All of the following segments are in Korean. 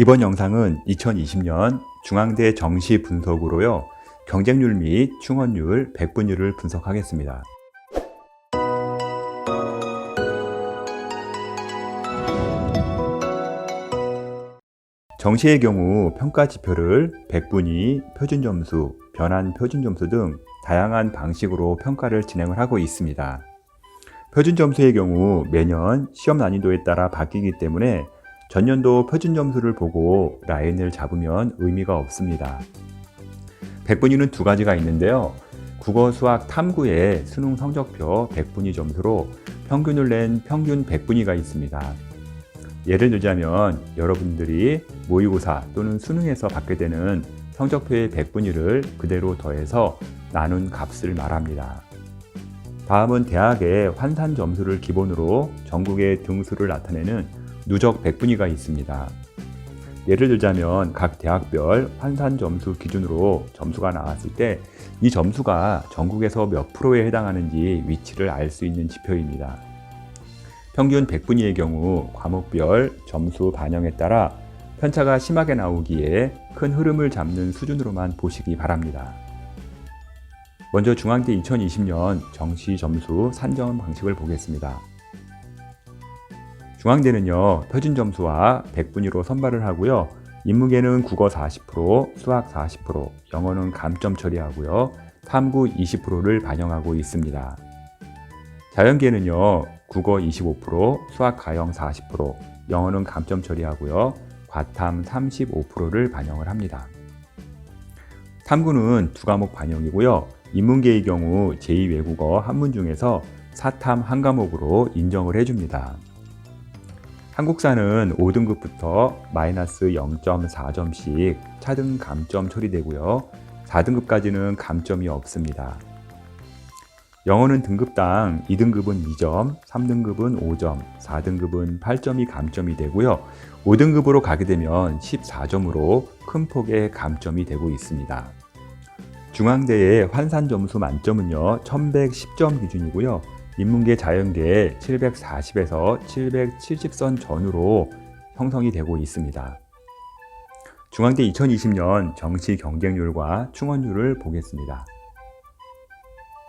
이번 영상은 2020년 중앙대 정시 분석으로요. 경쟁률 및 충원율, 백분율을 분석하겠습니다. 정시의 경우 평가 지표를 백분위, 표준 점수, 변환 표준 점수 등 다양한 방식으로 평가를 진행을 하고 있습니다. 표준 점수의 경우 매년 시험 난이도에 따라 바뀌기 때문에 전년도 표준 점수를 보고 라인을 잡으면 의미가 없습니다. 백분위는 두 가지가 있는데요. 국어, 수학, 탐구의 수능 성적표 백분위 점수로 평균을 낸 평균 백분위가 있습니다. 예를 들자면 여러분들이 모의고사 또는 수능에서 받게 되는 성적표의 백분위를 그대로 더해서 나눈 값을 말합니다. 다음은 대학의 환산 점수를 기본으로 전국의 등수를 나타내는 누적 백분위가 있습니다. 예를 들자면 각 대학별 환산 점수 기준으로 점수가 나왔을 때 이 점수가 전국에서 몇 프로에 해당하는지 위치를 알 수 있는 지표입니다. 평균 백분위의 경우 과목별 점수 반영에 따라 편차가 심하게 나오기에 큰 흐름을 잡는 수준으로만 보시기 바랍니다. 먼저 중앙대 2020년 정시 점수 산정 방식을 보겠습니다. 중앙대는요, 표준 점수와 백분위로 선발을 하고요. 인문계는 국어 40%, 수학 40%, 영어는 감점 처리하고요. 탐구 20%를 반영하고 있습니다. 자연계는요, 국어 25%, 수학 가형 40%, 영어는 감점 처리하고요. 과탐 35%를 반영을 합니다. 탐구는 두 과목 반영이고요. 인문계의 경우 제2외국어 한문 중에서 사탐 한 과목으로 인정을 해줍니다. 한국사는 5등급부터 마이너스 0.4점씩 차등 감점 처리되고요. 4등급까지는 감점이 없습니다. 영어는 등급당 2등급은 2점, 3등급은 5점, 4등급은 8점이 감점이 되고요. 5등급으로 가게 되면 14점으로 큰 폭의 감점이 되고 있습니다. 중앙대의 환산 점수 만점은요, 1110점 기준이고요. 인문계 자연계 740에서 770선 전후로 형성이 되고 있습니다. 중앙대 2020년 정시 경쟁률과 충원율을 보겠습니다.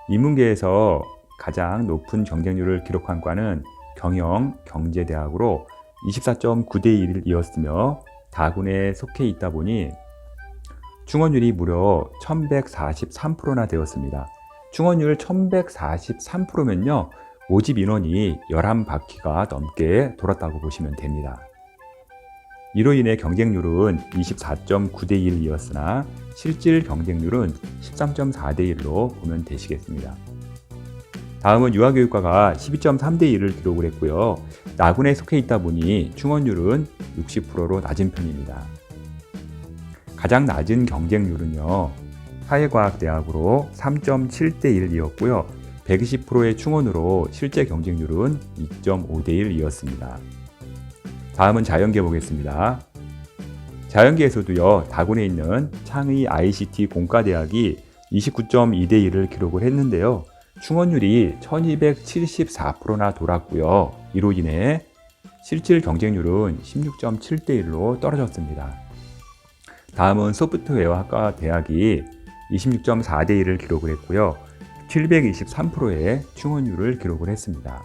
인문계에서 가장 높은 경쟁률을 기록한 과는 경영 경제대학으로 24.9대 1이었으며 다군에 속해 있다 보니 충원율이 무려 1143%나 되었습니다. 충원율 1143%면요. 모집 인원이 11바퀴가 넘게 돌았다고 보시면 됩니다. 이로 인해 경쟁률은 24.9대 1이었으나 실질 경쟁률은 13.4대 1로 보면 되시겠습니다. 다음은 유아교육과가 12.3대 1을 기록을 했고요. 나군에 속해 있다 보니 충원율은 60%로 낮은 편입니다. 가장 낮은 경쟁률은요. 사회과학대학으로 3.7대 1이었고요. 120%의 충원으로 실제 경쟁률은 2.5대 1이었습니다. 다음은 자연계 보겠습니다. 자연계에서도요, 다군에 있는 창의 ICT 공과대학이 29.2대 1을 기록을 했는데요. 충원율이 1274%나 돌았고요. 이로 인해 실질 경쟁률은 16.7대 1로 떨어졌습니다. 다음은 소프트웨어학과 대학이 26.4대 1을 기록을 했고요. 723%의 충원율을 기록을 했습니다.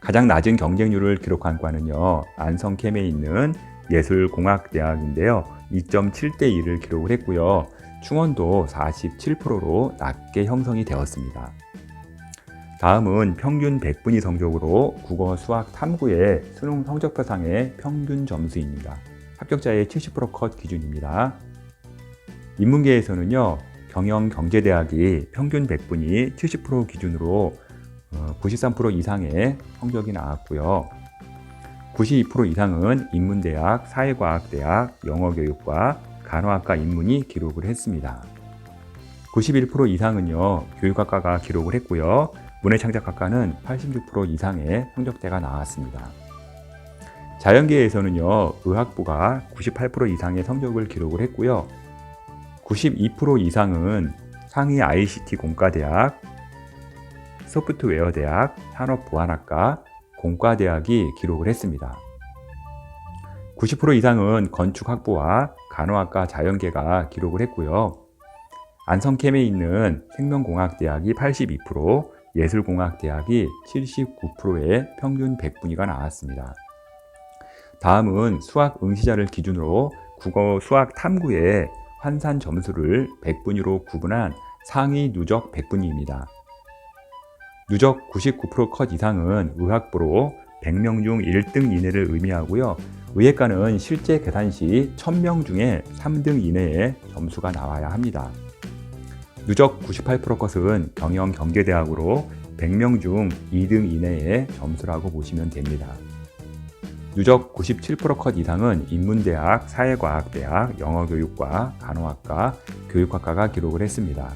가장 낮은 경쟁률을 기록한 과는요, 안성캠에 있는 예술공학대학인데요. 2.7대 1을 기록을 했고요. 충원도 47%로 낮게 형성이 되었습니다. 다음은 평균 100분위 성적으로 국어, 수학, 탐구의 수능 성적표상의 평균 점수입니다. 합격자의 70%컷 기준입니다. 인문계에서는요, 경영경제대학이 평균 100분위 70% 기준으로 93% 어, 이상의 성적이 나왔고요. 92% 이상은 인문대학, 사회과학대학, 영어교육과 간호학과 인문이 기록을 했습니다. 91% 이상은요, 교육학과가 기록을 했고요. 문해창작학과는 86% 이상의 성적대가 나왔습니다. 자연계에서는요, 의학부가 98% 이상의 성적을 기록을 했고요. 92% 이상은 상위 ICT 공과대학, 소프트웨어 대학, 산업보안학과, 공과대학이 기록을 했습니다. 90% 이상은 건축학부와 간호학과 자연계가 기록을 했고요. 안성캠에 있는 생명공학대학이 82%, 예술공학대학이 79%의 평균 100분위가 나왔습니다. 다음은 수학 응시자를 기준으로 국어 수학 탐구의 환산 점수를 100분위로 구분한 상위 누적 100분위입니다. 누적 99%컷 이상은 의학부로 100명 중 1등 이내를 의미하고요. 의예과는 실제 계산 시 1000명 중에 3등 이내의 점수가 나와야 합니다. 누적 98%컷은 경영 경제대학으로 100명 중 2등 이내의 점수라고 보시면 됩니다. 누적 97%컷 이상은 인문대학, 사회과학대학, 영어교육과, 간호학과, 교육학과가 기록을 했습니다.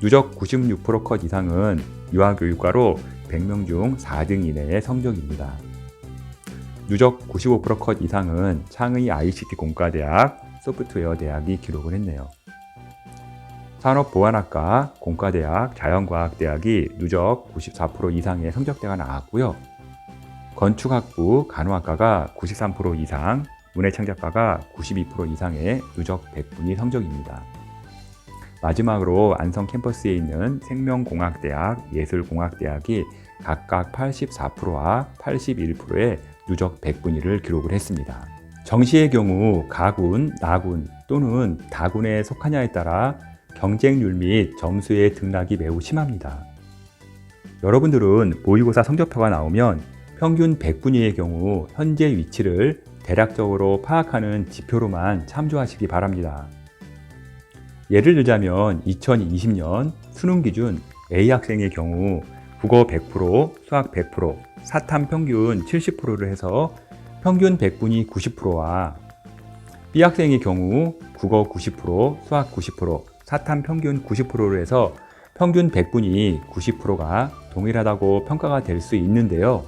누적 96%컷 이상은 유아교육과로 100명 중 4등 이내의 성적입니다. 누적 95%컷 이상은 창의 ICT 공과대학, 소프트웨어 대학이 기록을 했네요. 산업보안학과, 공과대학, 자연과학대학이 누적 94% 이상의 성적대가 나왔고요. 건축학부, 간호학과가 93% 이상, 문해창작과가 92% 이상의 누적 100분위 성적입니다. 마지막으로 안성 캠퍼스에 있는 생명공학대학, 예술공학대학이 각각 84%와 81%의 누적 100분위를 기록을 했습니다. 정시의 경우 가군, 나군 또는 다군에 속하냐에 따라 경쟁률 및 점수의 등락이 매우 심합니다. 여러분들은 모의고사 성적표가 나오면 평균 100분위의 경우 현재 위치를 대략적으로 파악하는 지표로만 참조하시기 바랍니다. 예를 들자면 2020년 수능 기준 A 학생의 경우 국어 100%, 수학 100%, 사탐 평균 70%를 해서 평균 100분이 90%와 B 학생의 경우 국어 90%, 수학 90%, 사탐 평균 90%를 해서 평균 100분이 90%가 동일하다고 평가가 될 수 있는데요.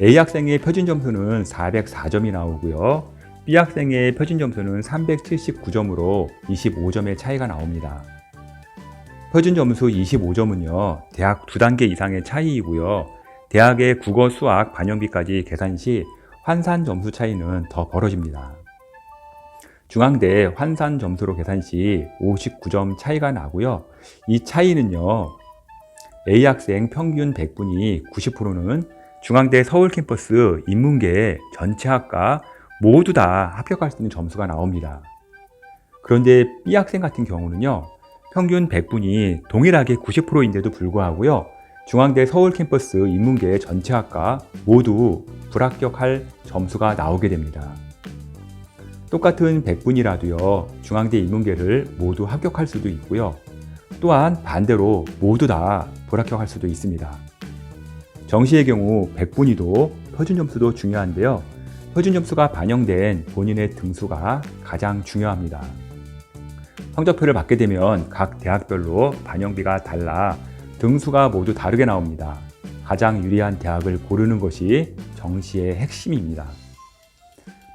A 학생의 표준 점수는 404점이 나오고요. B 학생의 표준 점수는 379점으로 25점의 차이가 나옵니다. 표준 점수 25점은요, 대학 두 단계 이상의 차이이고요. 대학의 국어, 수학, 반영비까지 계산 시 환산 점수 차이는 더 벌어집니다. 중앙대 환산 점수로 계산 시 59점 차이가 나고요. 이 차이는요, A 학생 평균 100분이 90%는 중앙대 서울 캠퍼스 인문계 전체 학과 모두 다 합격할 수 있는 점수가 나옵니다. 그런데 B 학생 같은 경우는요, 평균 100분이 동일하게 90%인데도 불구하고요, 중앙대 서울 캠퍼스 인문계 전체 학과 모두 불합격할 점수가 나오게 됩니다. 똑같은 100분이라도요, 중앙대 인문계를 모두 합격할 수도 있고요, 또한 반대로 모두 다 불합격할 수도 있습니다. 정시의 경우 100분위도 표준 점수도 중요한데요. 표준 점수가 반영된 본인의 등수가 가장 중요합니다. 성적표를 받게 되면 각 대학별로 반영비가 달라 등수가 모두 다르게 나옵니다. 가장 유리한 대학을 고르는 것이 정시의 핵심입니다.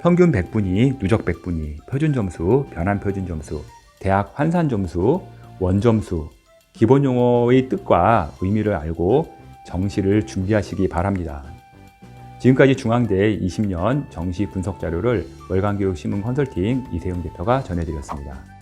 평균 100분위, 누적 100분위, 표준 점수, 변환 표준 점수, 대학 환산 점수, 원 점수, 기본 용어의 뜻과 의미를 알고 정시를 준비하시기 바랍니다. 지금까지 중앙대 20년 정시 분석 자료를 월간교육신문 컨설팅 이세용 대표가 전해드렸습니다.